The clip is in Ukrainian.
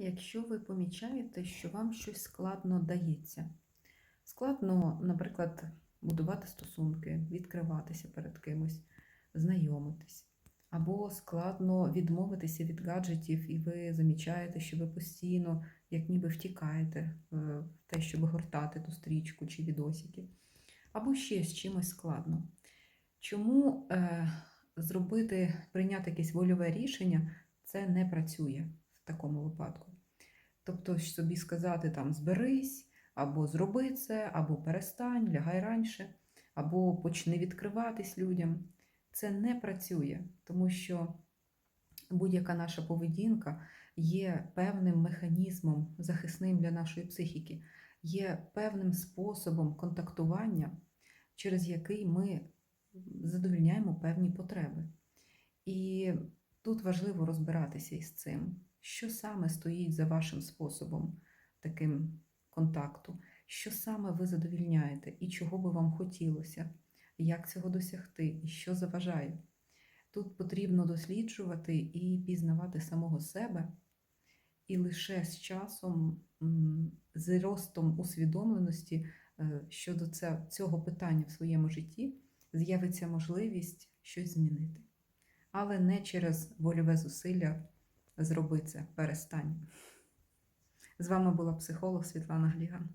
Якщо ви помічаєте, що вам щось складно дається, складно, наприклад, будувати стосунки, відкриватися перед кимось, знайомитись, або складно відмовитися від гаджетів, і ви замічаєте, що ви постійно, як ніби втікаєте е, в те, щоб гортати ту стрічку чи відосики, або ще з чимось складно. Чому е, зробити, прийняти якесь вольове рішення, це не працює такому випадку. Тобто собі сказати там зберись, або зроби це, або перестань, лягай раніше, або почни відкриватись людям. Це не працює, тому що будь-яка наша поведінка є певним механізмом захисним для нашої психіки, є певним способом контактування, через який ми задовільняємо певні потреби. І тут важливо розбиратися із цим, що саме стоїть за вашим способом таким контакту, що саме ви задовільняєте і чого би вам хотілося, як цього досягти, і що заважає. Тут потрібно досліджувати і пізнавати самого себе, і лише з часом, з ростом усвідомленості е, щодо цього питання в своєму житті з'явиться можливість щось змінити. Але не через вольове зусилля зроби це, перестань. З вами була психолог Світлана Гліган.